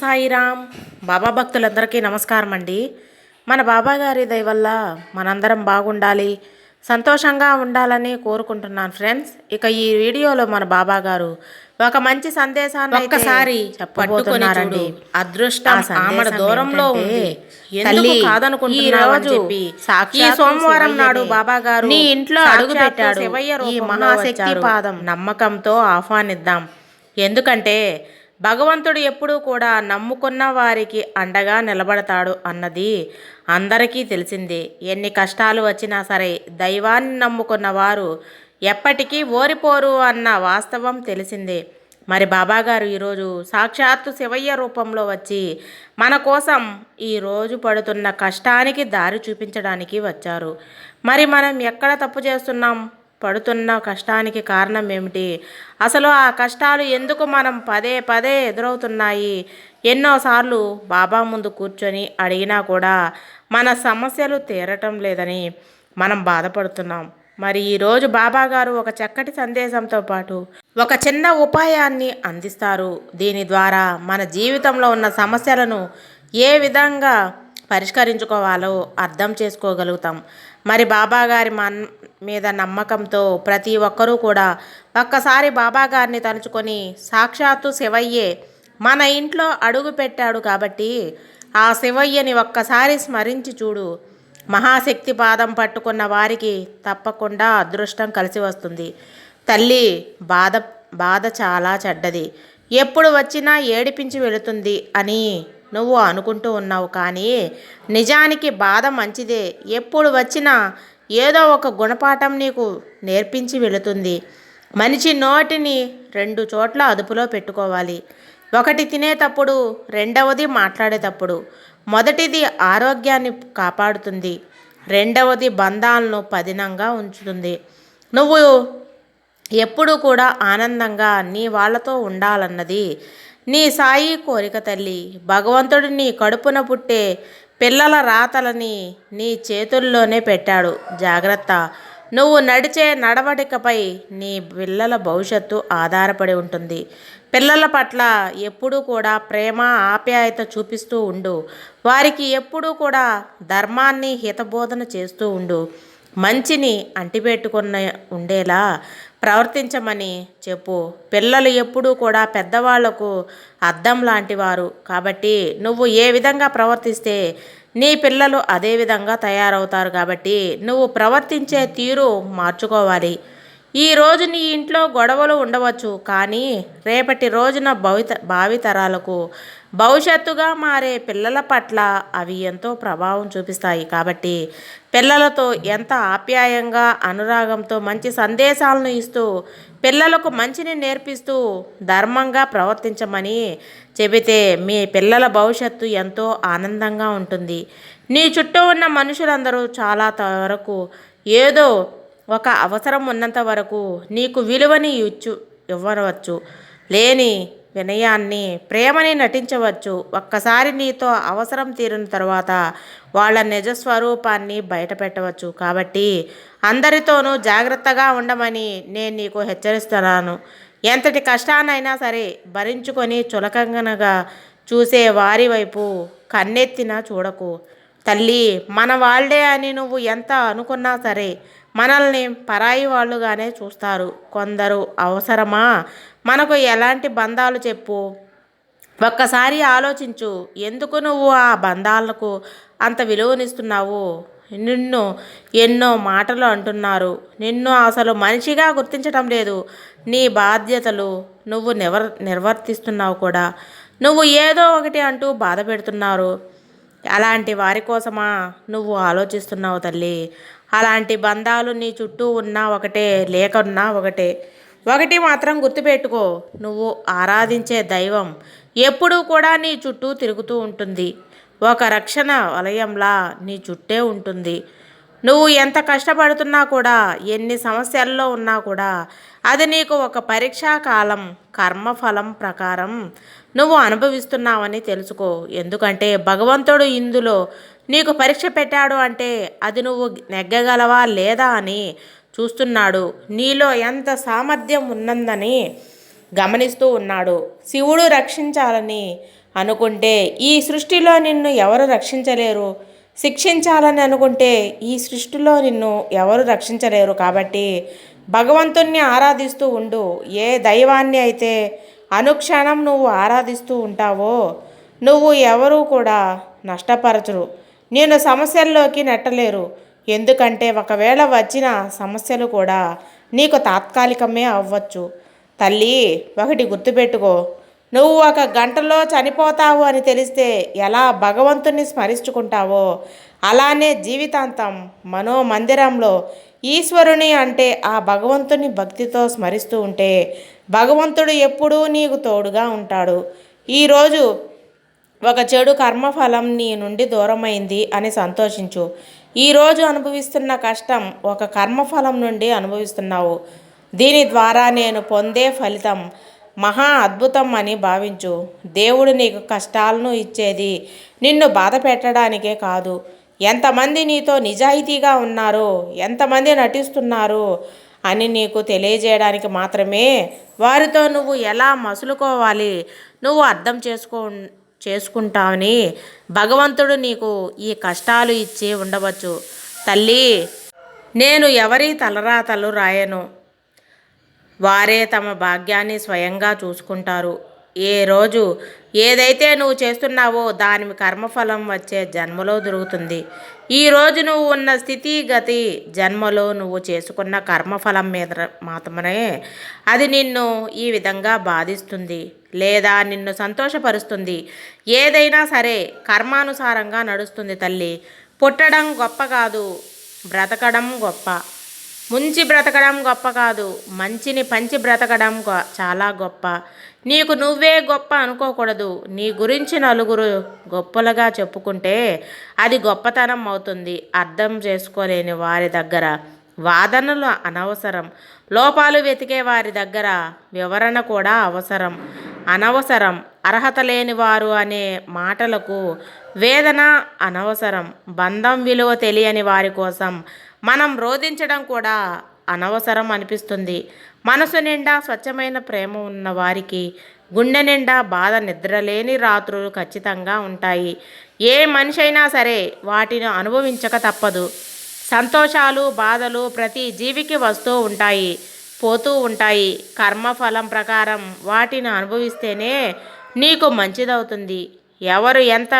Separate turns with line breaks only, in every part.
సాయిరామ్. బాబా భక్తులందరికీ నమస్కారం అండి. మన బాబా గారి దయ వల్ల మనందరం బాగుండాలి సంతోషంగా ఉండాలని కోరుకుంటున్నాను ఫ్రెండ్స్. ఇక ఈ వీడియోలో మన బాబా గారు ఒక మంచి సందేశాన్ని
ఒక్కసారి
చెప్పబోతున్నారండి
పట్టుకొని
అదృష్టం ఆమెడ దూరంలో ఉంది.
తల్లి, ఈ రోజు సాక్షాత్తు
సోమవారం నాడు బాబా గారు
నీ ఇంట్లో అడుగు పెట్టాడు. ఈ మహాశక్తి. పాదం
నమ్మకంతో ఆహ్వానిద్దాం. ఎందుకంటే భగవంతుడు ఎప్పుడూ కూడా నమ్ముకున్న వారికి అండగా నిలబడతాడు అన్నది అందరికీ తెలిసిందే. ఎన్ని కష్టాలు వచ్చినా సరే దైవాన్ని నమ్ముకున్న వారు ఎప్పటికీ ఓరిపోరు అన్న వాస్తవం తెలిసిందే. మరి బాబాగారు ఈరోజు సాక్షాత్తు శివయ్య రూపంలో వచ్చి మన కోసం ఈరోజు పడుతున్న కష్టానికి దారి చూపించడానికి వచ్చారు. మరి మనం ఎక్కడ తప్పు చేస్తున్నాం? పడుతున్న కష్టానికి కారణం ఏమిటి? అసలు ఆ కష్టాలు ఎందుకు మనం పదే పదే ఎదురవుతున్నాయి? ఎన్నోసార్లు బాబా ముందు కూర్చొని అడిగినా కూడా మన సమస్యలు తీరటం లేదని మనం బాధపడుతున్నాం. మరి ఈరోజు బాబా గారు ఒక చక్కటి సందేశంతో పాటు ఒక చిన్న ఉపాయాన్ని అందిస్తారు. దీని ద్వారా మన జీవితంలో ఉన్న సమస్యలను ఏ విధంగా పరిష్కరించుకోవాలో అర్థం చేసుకోగలుగుతాం. మరి బాబా గారి మన్ మీద నమ్మకంతో ప్రతి ఒక్కరూ కూడా ఒక్కసారి బాబా గారిని తలుచుకొని సాక్షాత్తు శివయ్యే మన ఇంట్లో అడుగు పెట్టాడు కాబట్టి ఆ శివయ్యని ఒక్కసారి స్మరించి చూడు. మహాశక్తి పాదం పట్టుకున్న వారికి తప్పకుండా అదృష్టం కలిసి వస్తుంది. తల్లి బాధ బాధ చాలా చెడ్డది. ఎప్పుడు వచ్చినా ఏడిపించి వెళుతుంది అని నువ్వు అనుకుంటూ ఉన్నావు కానీ నిజానికి బాధ మంచిదే. ఎప్పుడు వచ్చినా ఏదో ఒక గుణపాఠం నీకు నేర్పించి వెళుతుంది. మనిషి నోటిని రెండు చోట్ల అదుపులో పెట్టుకోవాలి. ఒకటి తినేటప్పుడు రెండవది మాట్లాడేటప్పుడు. మొదటిది ఆరోగ్యాన్ని కాపాడుతుంది. రెండవది బంధాలను పదినంగా ఉంచుతుంది. నువ్వు ఎప్పుడూ కూడా ఆనందంగా నీ వాళ్ళతో ఉండాలన్నది నీ సాయి కోరిక తల్లి. భగవంతుడు నీ కడుపున పుట్టే పిల్లల రాతలని నీ చేతుల్లోనే పెట్టాడు. జాగ్రత్త. నువ్వు నడిచే నడవడికపై నీ పిల్లల భవిష్యత్తు ఆధారపడి ఉంటుంది. పిల్లల పట్ల ఎప్పుడూ కూడా ప్రేమ ఆప్యాయత చూపిస్తూ ఉండు. వారికి ఎప్పుడూ కూడా ధర్మాన్ని హితబోధన చేస్తూ ఉండు. మంచిని అంటిపెట్టుకున్న ఉండేలా ప్రవర్తించమని చెప్పు. పిల్లలు ఎప్పుడూ కూడా పెద్దవాళ్ళకు అద్దం లాంటివారు. కాబట్టి నువ్వు ఏ విధంగా ప్రవర్తిస్తే నీ పిల్లలు అదే విధంగా తయారవుతారు. కాబట్టి నువ్వు ప్రవర్తించే తీరు మార్చుకోవాలి. ఈ రోజు నీ ఇంట్లో గొడవలు ఉండవచ్చు. కానీ రేపటి రోజున భవిత భావితరాలకు భవిష్యత్తుగా మారే పిల్లల పట్ల అవి ఎంతో ప్రభావం చూపిస్తాయి. కాబట్టి పిల్లలతో ఎంత ఆప్యాయంగా అనురాగంతో మంచి సందేశాలను ఇస్తూ పిల్లలకు మంచిని నేర్పిస్తూ ధర్మంగా ప్రవర్తించమని చెబితే మీ పిల్లల భవిష్యత్తు ఎంతో ఆనందంగా ఉంటుంది. నీ చుట్టూ ఉన్న మనుషులందరూ చాలా వరకు ఏదో ఒక అవసరం ఉన్నంత వరకు నీకు విలువని ఇచ్చు ఇవ్వవచ్చు. లేని వినయాన్ని ప్రేమని నటించవచ్చు. ఒక్కసారి నీతో అవసరం తీరిన తర్వాత వాళ్ళ నిజ స్వరూపాన్ని కాబట్టి అందరితోనూ జాగ్రత్తగా ఉండమని నేను నీకు హెచ్చరిస్తున్నాను. ఎంతటి కష్టాన్నైనా సరే భరించుకొని చులకంగనగా చూసే వారి వైపు కన్నెత్తినా చూడకు. తల్లి మన వాళ్ళే అని నువ్వు ఎంత అనుకున్నా సరే మనల్ని పరాయి వాళ్ళుగానే చూస్తారు. కొందరు అవసరమా? మనకు ఎలాంటి బంధాలు చెప్పు. ఒక్కసారి ఆలోచించు ఎందుకు నువ్వు ఆ బంధాలకు అంత విలువనిస్తున్నావు? నిన్ను ఎన్నో మాటలు అంటున్నారు. నిన్ను అసలు మనిషిగా గుర్తించటం లేదు. నీ బాధ్యతలు నువ్వు నివర్ నిర్వర్తిస్తున్నావు కూడా. నువ్వు ఏదో ఒకటి అంటూ బాధ పెడుతున్నారు. అలాంటి వారి కోసమా నువ్వు ఆలోచిస్తున్నావు తల్లి? అలాంటి బంధాలు నీ చుట్టూ ఉన్నా ఒకటే లేకున్నా ఒకటే. ఒకటి మాత్రం గుర్తుపెట్టుకో నువ్వు ఆరాధించే దైవం ఎప్పుడూ కూడా నీ చుట్టూ తిరుగుతూ ఉంటుంది. ఒక రక్షణ వలయంలా నీ చుట్టే ఉంటుంది. నువ్వు ఎంత కష్టపడుతున్నా కూడా ఎన్ని సమస్యల్లో ఉన్నా కూడా అది నీకు ఒక పరీక్షా కాలం కర్మఫలం ప్రకారం నువ్వు అనుభవిస్తున్నావని తెలుసుకో. ఎందుకంటే భగవంతుడు ఇందులో నీకు పరీక్ష పెట్టాడు అంటే అది నువ్వు నెగ్గగలవా లేదా అని చూస్తున్నాడు. నీలో ఎంత సామర్థ్యం ఉన్నందని గమనిస్తూ ఉన్నాడు. శివుడు రక్షించాలని అనుకుంటే ఈ సృష్టిలో నిన్ను ఎవరు రక్షించలేరు? శిక్షించాలని అనుకుంటే ఈ సృష్టిలో నిన్ను ఎవరు రక్షించలేరు? కాబట్టి భగవంతుణ్ణి ఆరాధిస్తూ ఉండు. ఏ దైవాన్ని అయితే అనుక్షణం నువ్వు ఆరాధిస్తూ ఉంటావో నువ్వు ఎవరూ కూడా నష్టపరచరు. నేను సమస్యల్లోకి నెట్టలేరు. ఎందుకంటే ఒకవేళ వచ్చిన సమస్యలు కూడా నీకు తాత్కాలికమే అవ్వచ్చు. తల్లి ఒకటి గుర్తుపెట్టుకో. నువ్వు ఒక గంటలో చనిపోతావు అని తెలిస్తే ఎలా భగవంతుని స్మరించుకుంటావో అలానే జీవితాంతం మనోమందిరంలో ఈశ్వరుని అంటే ఆ భగవంతుని భక్తితో స్మరిస్తూ ఉంటే భగవంతుడు ఎప్పుడూ నీకు తోడుగా ఉంటాడు. ఈరోజు ఒక చెడు కర్మఫలం నీ నుండి దూరమైంది అని సంతోషించు. ఈరోజు అనుభవిస్తున్న కష్టం ఒక కర్మఫలం నుండి అనుభవిస్తున్నావు. దీని ద్వారా నేను పొందే ఫలితం మహా అద్భుతం అని భావించు. దేవుడు నీకు కష్టాలను ఇచ్చేది నిన్ను బాధ పెట్టడానికే కాదు. ఎంతమంది నీతో నిజాయితీగా ఉన్నారో ఎంతమంది నటిస్తున్నారు అని నీకు తెలియజేయడానికి మాత్రమే వారితో నువ్వు ఎలా మసులుకోవాలి నువ్వు అర్థం చేసుకో చేసుకుంటావని భగవంతుడు నీకు ఈ కష్టాలు ఇచ్చి ఉండవచ్చు. తల్లి నేను ఎవరి తలరాతలు రాయను? వారే తమ భాగ్యాన్ని స్వయంగా చూసుకుంటారు. ఏ రోజు ఏదైతే నువ్వు చేస్తున్నావో దాని కర్మఫలం వచ్చే జన్మలో దొరుకుతుంది. ఈరోజు నువ్వు ఉన్న స్థితి గతి జన్మలో నువ్వు చేసుకున్న కర్మఫలం మీద మాత్రమే అది నిన్ను ఈ విధంగా బాధిస్తుంది లేదా నిన్ను సంతోషపరుస్తుంది. ఏదైనా సరే కర్మానుసారంగా నడుస్తుంది తల్లి. పుట్టడం గొప్ప కాదు బ్రతకడం గొప్ప. ముంచి బ్రతకడం గొప్ప కాదు. మంచిని పంచి బ్రతకడం గొ చాలా గొప్ప. నీకు నువ్వే గొప్ప అనుకోకూడదు. నీ గురించి నలుగురు గొప్పలుగా చెప్పుకుంటే అది గొప్పతనం అవుతుంది. అర్థం చేసుకోలేని వారి దగ్గర వాదనలు అనవసరం. లోపాలు వెతికే వారి దగ్గర వివరణ కూడా అవసరం. అనవసరం. అర్హత లేని వారు అనే మాటలకు వేదన అనవసరం. బంధం విలువ తెలియని వారి కోసం మనం రోధించడం కూడా అనవసరం అనిపిస్తుంది. మనసు నిండా స్వచ్ఛమైన ప్రేమ ఉన్న వారికి గుండె నిండా బాధ నిద్రలేని రాత్రులు ఖచ్చితంగా ఉంటాయి. ఏ మనిషి అయినా సరే వాటిని అనుభవించక తప్పదు. సంతోషాలు బాధలు ప్రతి జీవికి వస్తూ ఉంటాయి పోతూ ఉంటాయి. కర్మఫలం ప్రకారం వాటిని అనుభవిస్తేనే నీకు మంచిదవుతుంది. ఎవరు ఎంత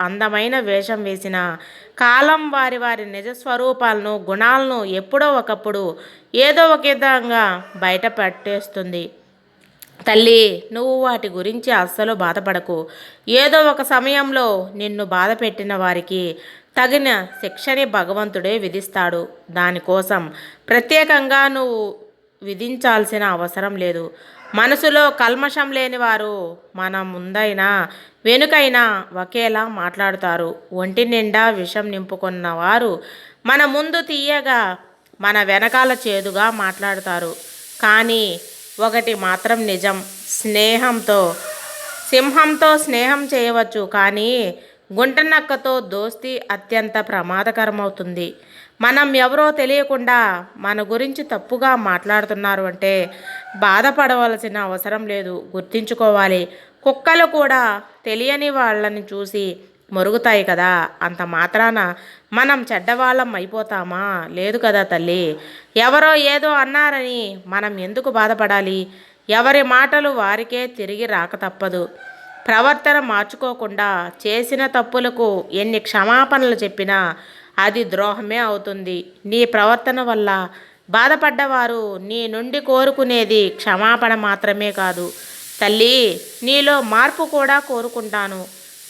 అందమైన వేషం వేసిన కాలం వారి వారి నిజస్వరూపాలను గుణాలను ఎప్పుడో ఒకప్పుడు ఏదో ఒక విధంగా బయట పెట్టేస్తుంది. తల్లి నువ్వు వాటి గురించి అస్సలు బాధపడకు. ఏదో ఒక సమయంలో నిన్ను బాధ పెట్టిన వారికి తగిన శిక్షని భగవంతుడే విధిస్తాడు. దానికోసం ప్రత్యేకంగా నువ్వు విధించాల్సిన అవసరం లేదు. మనసులో కల్మషం లేని వారు మన ముందైనా వెనుకైనా ఒకేలా మాట్లాడుతారు. ఒంటి నిండా విషం నింపుకున్న వారు మన ముందు తీయగా మన వెనకాల చేదుగా మాట్లాడుతారు. కానీ ఒకటి మాత్రం నిజం స్నేహంతో సింహంతో స్నేహం చేయవచ్చు. కానీ గుంటనక్కతో దోస్తీ అత్యంత ప్రమాదకరమవుతుంది. మనం ఎవరో తెలియకుండా మన గురించి తప్పుగా మాట్లాడుతున్నారు అంటే బాధపడవలసిన అవసరం లేదు. గుర్తించుకోవాలి. కుక్కలు కూడా తెలియని వాళ్ళని చూసి మొరుగుతాయి కదా. అంత మాత్రాన మనం చెడ్డవాళ్ళం అయిపోతామా? లేదు కదా తల్లి. ఎవరో ఏదో అన్నారని మనం ఎందుకు బాధపడాలి? ఎవరి మాటలు వారికే తిరిగి రాక తప్పదు. ప్రవర్తన మార్చుకోకుండా చేసిన తప్పులకు ఎన్ని క్షమాపణలు చెప్పినా అది ద్రోహమే అవుతుంది. నీ ప్రవర్తన వల్ల బాధపడ్డవారు నీ నుండి కోరుకునేది క్షమాపణ మాత్రమే కాదు. తల్లి నీలో మార్పు కూడా కోరుకుంటాను.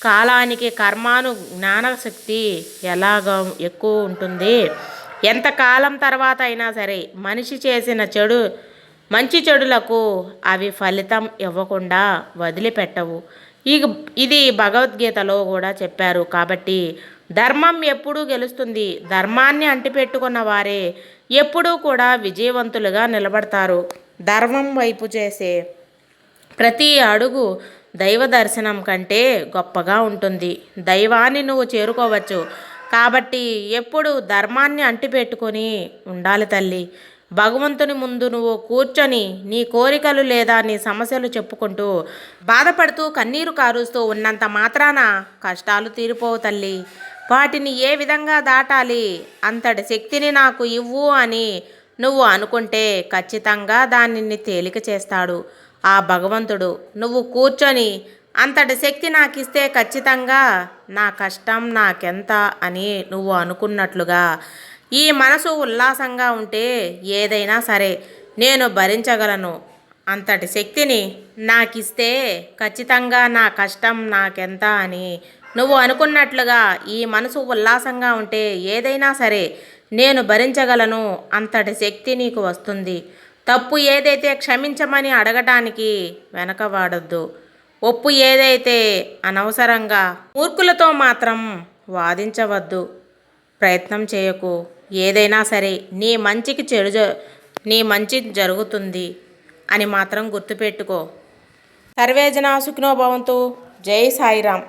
కాలానికి కర్మాను జ్ఞానశక్తి ఎలాగ ఎక్కువ ఉంటుంది? ఎంతకాలం తర్వాత అయినా సరే మనిషి చేసిన చెడు మంచి చెడులకు అవి ఫలితం ఇవ్వకుండా వదిలిపెట్టవు. ఇది భగవద్గీతలో కూడా చెప్పారు. కాబట్టి ధర్మం ఎప్పుడూ గెలుస్తుంది. ధర్మాన్ని అంటిపెట్టుకున్న వారే ఎప్పుడూ కూడా విజయవంతులుగా నిలబడతారు. ధర్మం వైపు చేసే ప్రతి అడుగు దైవ దర్శనం కంటే గొప్పగా ఉంటుంది. దైవాన్ని నువ్వు చేరుకోవచ్చు. కాబట్టి ఎప్పుడు ధర్మాన్ని అంటిపెట్టుకొని ఉండాలి తల్లి. భగవంతుని ముందు నువ్వు కూర్చొని నీ కోరికలు లేదా నీ సమస్యలు చెప్పుకుంటూ బాధపడుతూ కన్నీరు కారుస్తూ ఉన్నంత మాత్రాన కష్టాలు తీరిపోవు తల్లి. వాటిని ఏ విధంగా దాటాలి? అంతటి శక్తిని నాకు ఇవ్వు అని నువ్వు అనుకుంటే ఖచ్చితంగా దానిని తేలిక చేస్తాడు. ఆ భగవంతుడు నువ్వు కూర్చొని అంతటి శక్తి నాకిస్తే ఖచ్చితంగా నా కష్టం నాకెంత? అని నువ్వు అనుకున్నట్లుగా ఈ మనసు ఉల్లాసంగా ఉంటే ఏదైనా సరే నేను భరించగలను. అంతటి శక్తిని నాకిస్తే ఖచ్చితంగా నా కష్టం నాకెంత అని నువ్వు అనుకున్నట్లుగా ఈ మనసు ఉల్లాసంగా ఉంటే ఏదైనా సరే నేను భరించగలను. అంతటి శక్తి నీకు వస్తుంది. తప్పు ఏదైతే క్షమించమని అడగటానికి వెనకవాడొద్దు. ఒప్పు ఏదైతే అనవసరంగా మూర్ఖులతో మాత్రం వాదించవద్దు. ప్రయత్నం చేయకు. ఏదైనా సరే నీ మంచికి చెడు జ- నీ మంచి జరుగుతుంది అని మాత్రం గుర్తుపెట్టుకో. సర్వేజన సుఖినో భవంతు. జై సాయిరామ్.